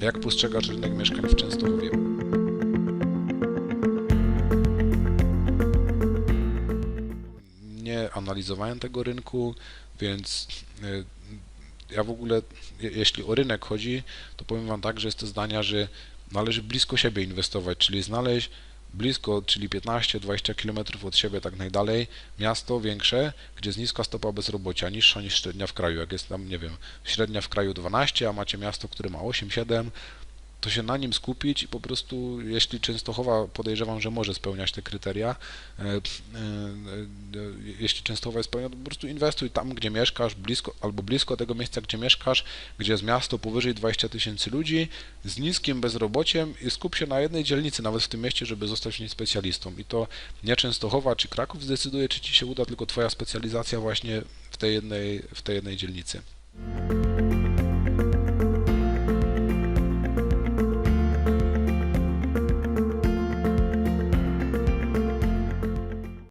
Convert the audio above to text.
Jak postrzegasz rynek mieszkań w Częstochowie? Nie analizowałem tego rynku, więc y, ja w ogóle, je- jeśli o rynek chodzi, to powiem Wam tak, że jest to zdania, że należy blisko siebie inwestować, czyli znaleźć blisko, czyli 15-20 km od siebie tak najdalej, miasto większe, gdzie jest niska stopa bezrobocia, niższa niż średnia w kraju. Jak jest tam, nie wiem, średnia w kraju 12, a macie miasto, które ma 8-7, to się na nim skupić i po prostu, jeśli Częstochowa podejrzewam, że może spełniać te kryteria, e, e, e, jeśli Częstochowa jest spełniona, to po prostu inwestuj tam, gdzie mieszkasz, blisko, albo blisko tego miejsca, gdzie mieszkasz, gdzie jest miasto powyżej 20 tysięcy ludzi, z niskim bezrobociem i skup się na jednej dzielnicy, nawet w tym mieście, żeby zostać w niej specjalistą. I to nie Częstochowa czy Kraków zdecyduje, czy Ci się uda, tylko Twoja specjalizacja właśnie w tej jednej, w tej jednej dzielnicy.